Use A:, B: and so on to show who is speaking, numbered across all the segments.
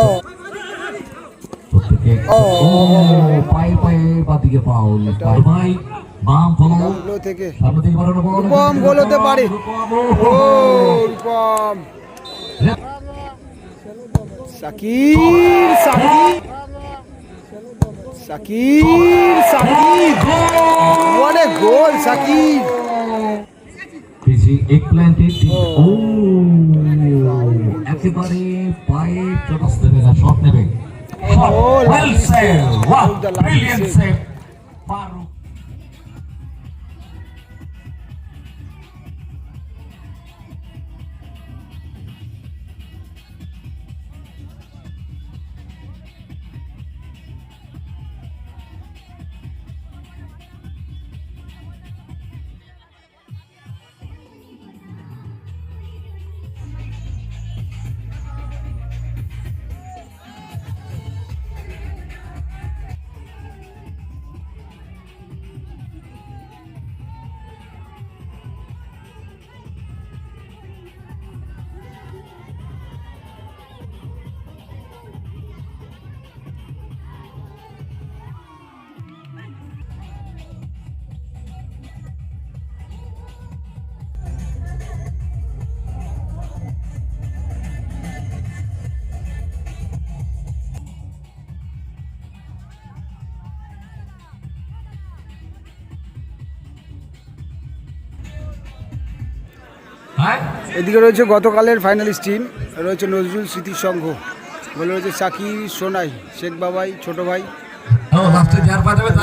A: ও ও।
B: পায়ে পায়ে বাদিকে পাউল ভাই বাম ফলো।
A: থেকে।
B: সামনে থেকে বাড়ানো বল।
A: রূপম গোল হতে পারে। ও। Rupam. Sakib Sakib Sakib Sakib what a goal Sakib
B: PG এক প্ল্যান্টে
A: ও।
B: ও একেবারে পায়ে চটাস দেবে না শট নেবে shot
A: O,
B: well
A: lovely
B: save
A: save.
B: Wow
A: Oh, the lovely
B: brilliant
A: save.
B: Save
A: এদিকে রয়েছে গতকালের ফাইনালিস্ট টিম রয়েছে নজরুল স্মৃতি সংঘ। বলে রয়েছে সাকির সোনাই শেখ বাবাই ছোট ভাই।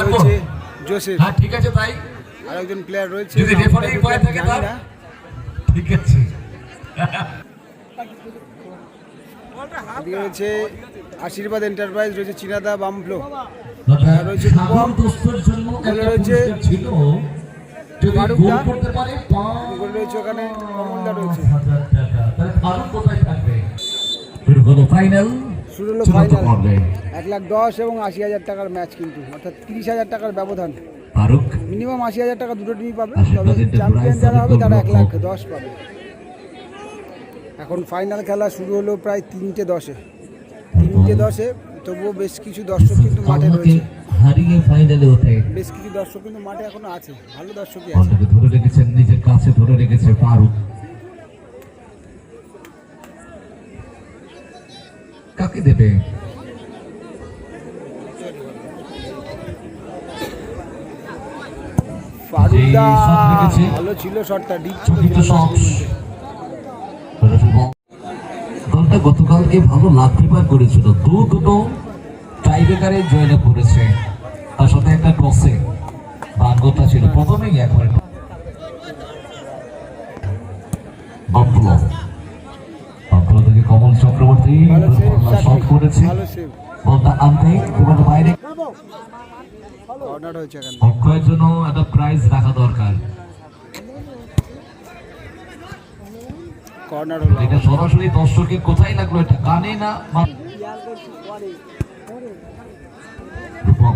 A: রয়েছে জোসেফ।
B: হ্যাঁ ঠিক আছে তাই।
A: আর একজন প্লেয়ার রয়েছে
B: যদি
A: নামটা
B: referee থাকে তার? ঠিক আছে।
A: এদিকে রয়েছে আশীর্বাদ এন্টারপ্রাইজ রয়েছে চিনাদা বামফ্লো। রয়েছে রয়েছে
B: গোল
A: রয়েছে ওখানে রয়েছে।
B: ফারুক কোথায় থাকবে? শুরু হলো ফাইনাল
A: শুরু হলো ফাইনাল এক লাখ দশ এবং আশি হাজার টাকার ম্যাচ কিন্তু অর্থাৎ তিরিশ হাজার টাকার ব্যবধান।
B: ফারুক
A: মিনিমাম আশি হাজার টাকা দুটো টিমই পাবে তবে চ্যাম্পিয়ন যারা হবে তারা এক লাখ দশ পাবে। এখন ফাইনাল খেলা শুরু হলো প্রায় তিনটে দশে। তিনটে দশে তবুও বেশ কিছু দর্শক কিন্তু মাঠে রয়েছে।
B: হারিয়ে ফাইনালে ওঠে
A: বেশ কিছু দর্শক কিন্তু মাঠে এখনও আছে ভালো দর্শকই আছে।
B: ধরে রেখেছেন নিজের কাছে ধরে রেখেছে ফারুক কাকে দেবে।
A: ভালো ছিল শটটা ডিপ
B: দলটা গতকালকে ভালো লাভ প্রিপার করেছিল। দু দুটো টাইব্রেকারে জয়লাভ করেছে। তার সাথে একটা টসে ভাগ্যতা ছিল। প্রথমেই একবার বাম্পুলো বাম্পুলো থেকে কমল চক্রবর্তী শট করেছে। বলটা আনতে এবার বাইরে। অক্ষয়ের জন্য একটা প্রাইজ রাখা দরকার। এটা সরাসরি দর্শকে কোথায় লাগল এটা? কানে না রূপম।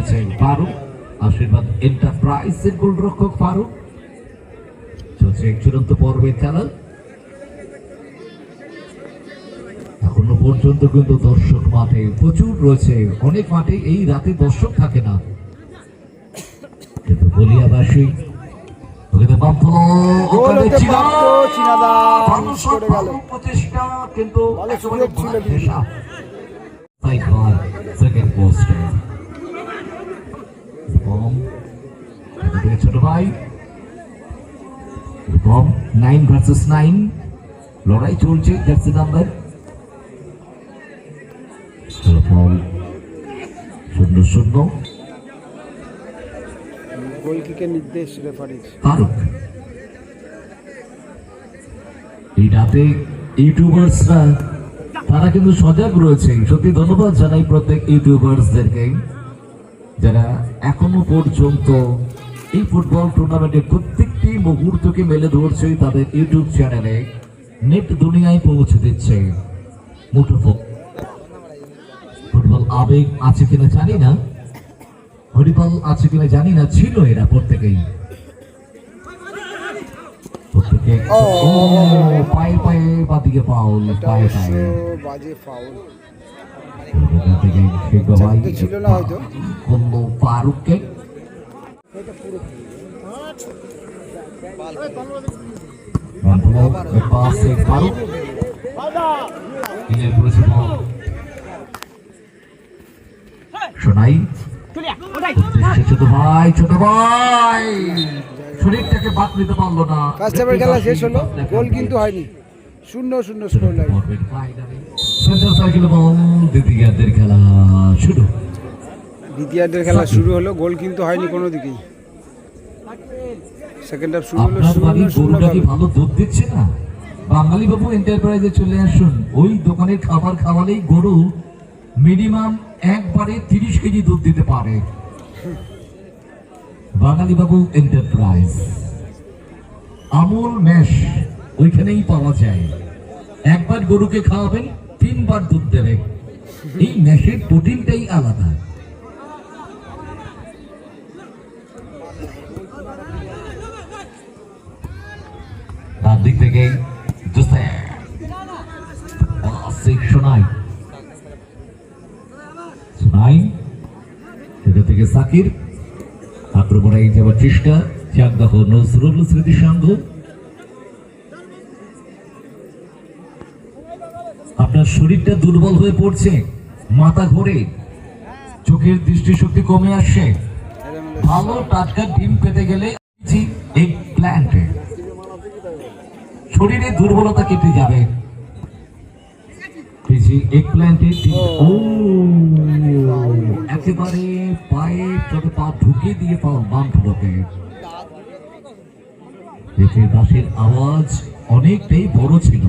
B: এগিয়ে চলেছে পারো আশীর্বাদ এন্টারপ্রাইজের গোলরক্ষক পারো চলছে চূড়ান্ত পর্বের খেলা। এখনও পর্যন্ত কিন্তু দর্শক মাঠে প্রচুর রয়েছে। অনেক মাঠে এই রাতে দর্শক থাকে না। কিন্তু বলিয়াবাসী ওখানে বামফলো,
A: গোল।
B: ওখানে থেকে ছোট ভাই। নাইন ভার্সেস নাইন লড়াই চলছে জার্সি নাম্বার শূন্য শূন্য।
A: গোল নির্দেশ রেফারির।
B: ফারুক এই রাতে ইউটিউবার্সরা তারা কিন্তু সজাগ রয়েছে। সত্যি ধন্যবাদ জানাই প্রত্যেক ইউটিউবার্সদেরকে। যারা এখনও পর্যন্ত এই ফুটবল টুর্নামেন্টের প্রত্যেকটি মুহূর্তকে মেলে ধরছে তাদের ইউটিউব চ্যানেলে নেট দুনিয়ায় পৌঁছে দিচ্ছে। মুঠোফোন। ফুটবল আবেগ আছে কিনা জানি না। হরিপাল আছে কিনা জানি না ছিল এরা প্রত্যেকেই। প্রত্যেকে
A: ও।
B: ও পায়ে পায়ে বাদিকে পাউল পায়ে পায়ে।
A: বাজে ফাউল ছিল না হয়তো।
B: ফারুককে রানপুলো পাশে ফারুক ক্লিয়ার করেছে বল। শোনাই ছোট ভাই ছোট ভাই। শরীরটাকে বাদ নিতে পারল না।
A: ফার্স্ট হাফের খেলা শেষ হলো। গোল কিন্তু হয়নি। শূন্য শূন্য স্কোর লাইন
B: সাইকেল বল দ্বিতীয়ার্ধের খেলা শুরু।
A: দ্বিতীয়ার্ধের খেলা শুরু হলো গোল কিন্তু হয়নি কোনো দিকেই সেকেন্ড হাফ শুরু হলো
B: গরুটা কি ভালো দুধ দিচ্ছে না? বাঙালি বাবু এন্টারপ্রাইজে চলে আসুন। ওই দোকানের খাবার খাওয়ালেই গরু মিনিমাম একবারে তিরিশ কেজি দুধ দিতে পারে। বাঙালি বাবু এন্টারপ্রাইজ আমুল ম্যাশ ওইখানেই পাওয়া যায়। একবার গরুকে খাওয়াবেন তিনবার দুধ দেবে। এই ম্যাশের প্রোটিনটাই আলাদা। তার দিক থেকে শোনাই সেটা থেকে সাকির। আক্রমণে যাওয়ার চেষ্টা, চাকদাহ নজরুল স্মৃতি সংঘ আপনার শরীরটা দুর্বল হয়ে পড়ছে, মাথা ঘোরে, চোখের দৃষ্টিশক্তি কমে আসছে, ভালো টাটকা ডিম পেতে গেলে শরীরে দুর্বলতা কেটে যাবে। একেবারে পায়ে পা ঢুকিয়ে দিয়ে পাও বাম দাসের আওয়াজ অনেকটাই বড় ছিল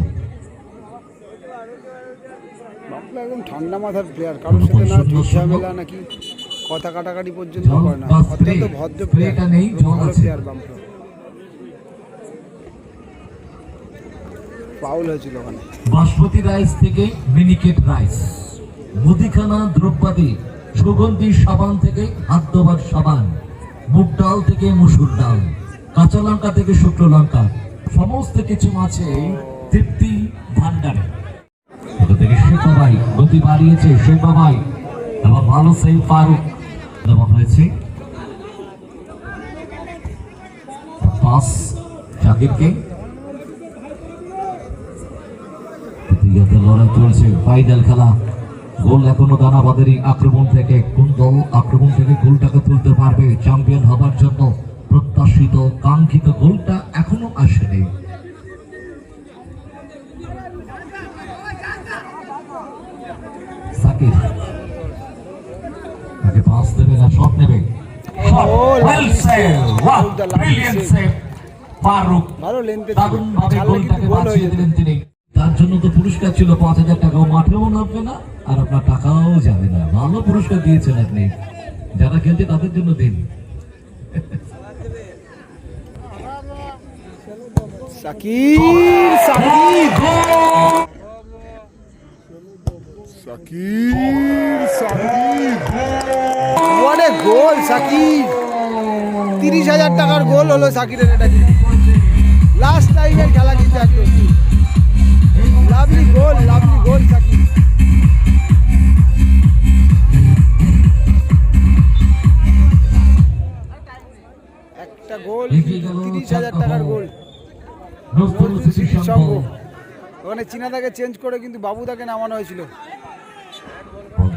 A: বাপলা একদম ঠান্ডা মাথার প্লেয়ার কারোর সাথে না। ঝামেলা নাকি কথা কাটাকাটি পর্যন্ত করে না। অত্যন্ত ভদ্র প্লেয়ার ভালো বাপলা ফাউল হয়েছিল ওখানে।
B: বাসমতি রাইস থেকে মিনিকেট রাইস। মুদিখানা দ্রব্যাদি সুগন্ধি সাবান থেকে ধোবার সাবান মুগ ডাল থেকে মুসুর ডাল কাঁচা লঙ্কা থেকে শুকনো লঙ্কা সমস্ত কিছু আছে তৃপ্তি ভান্ডারে ওটা থেকে শেখ বাবাই গতি বাড়িয়েছে শেখ বাবাই। এবং ভালো সেই ফারুক। দেওয়া হয়েছে। আক্রমণ থেকে। কোন আক্রমণ থেকে গোলটাকে তুলতে পারবে? চ্যাম্পিয়ন হবার জন্য প্রত্যাশিত, কাঙ্ক্ষিত গোলটা এখনও আসেনি সাকিব তাকে পাস দেবে না শট নেবে
A: Oh,
B: well save wow
A: The lovely
B: brilliant
A: save.
B: Save Faruk
A: ভালো লেনতে
B: দারুণ ভাবে
A: ছাড়লে কিন্তু
B: গোলটাকে
A: গোল
B: বাঁচিয়ে
A: যেত
B: দিলেন তিনি। তার জন্য তো পুরস্কার ছিল পাঁচ হাজার টাকাও। মাঠেও নামবে না আর আপনার টাকাও যাবে না। ভালো পুরস্কার দিয়েছেন আপনি। যারা খেলছে তাদের জন্য দিন।
A: সাকির তিরিশ হাজার টাকার গোল হলো সাকিরের এটা লাস্ট টাইমের খেলা কিন্তু একদম lovely goal lovely goal Sakir একটা গোল তিরিশ হাজার টাকার গোল। স্মৃতির
B: সংঘ
A: সংঘ। চেঞ্জ করে কিন্তু বাবু তাকে নামানো হয়েছিল।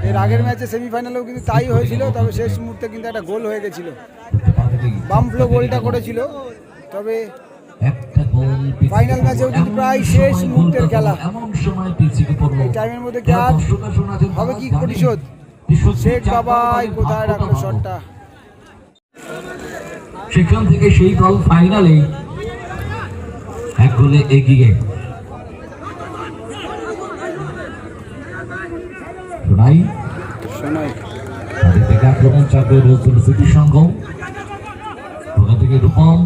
A: এর আগের ম্যাচে সেমিফাইনালেও কিন্তু তাই হয়েছিল তবে শেষ মুহূর্তে কিন্তু একটা গোল হয়ে গেছিল। বামফ্লো গোলটা করেছিল তবে
B: গোল পিছিয়ে
A: কিন্তু প্রায় শেষ মুহূর্তের খেলা। এই টাইমের মধ্যে কি
B: যারা
A: আর
B: দর্শকরা শোনা যেন
A: হবে কি
B: যে
A: শেখ বাবাই কোথায় রাখল শটটা?
B: সেখান থেকে সেই দল ফাইনালে এক গোলে এগিয়ে। শোনাই
A: শোনাই
B: তাদের থেকে আক্রমণ চাপবে নজরুল স্মৃতি সংঘ। ওখান থেকে রূপম?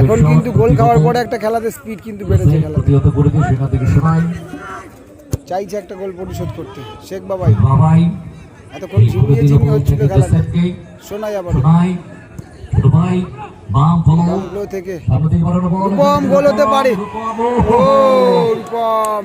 A: এখন কিন্তু গোল খাওয়ার পরে একটা খেলাতে স্পিড কিন্তু বেড়েছে খেলা
B: প্রতিহত করে দিয়ে সেখান থেকে শোনাই
A: চাইছে একটা গোল পরিশোধ করতে। শেখ বাবাই।
B: বাবাই।
A: এতক্ষণ ঝিমিয়ে ঝিমিয়ে হচ্ছিল খেলাটা
B: সেটকে।
A: শোনাই আবার।
B: শোনাই ছোট ভাই বাম ফলো।
A: থেকে।
B: সামনে থেকে বাড়ানো বল।
A: রূপম গোল হতে পারে। ও রূপম।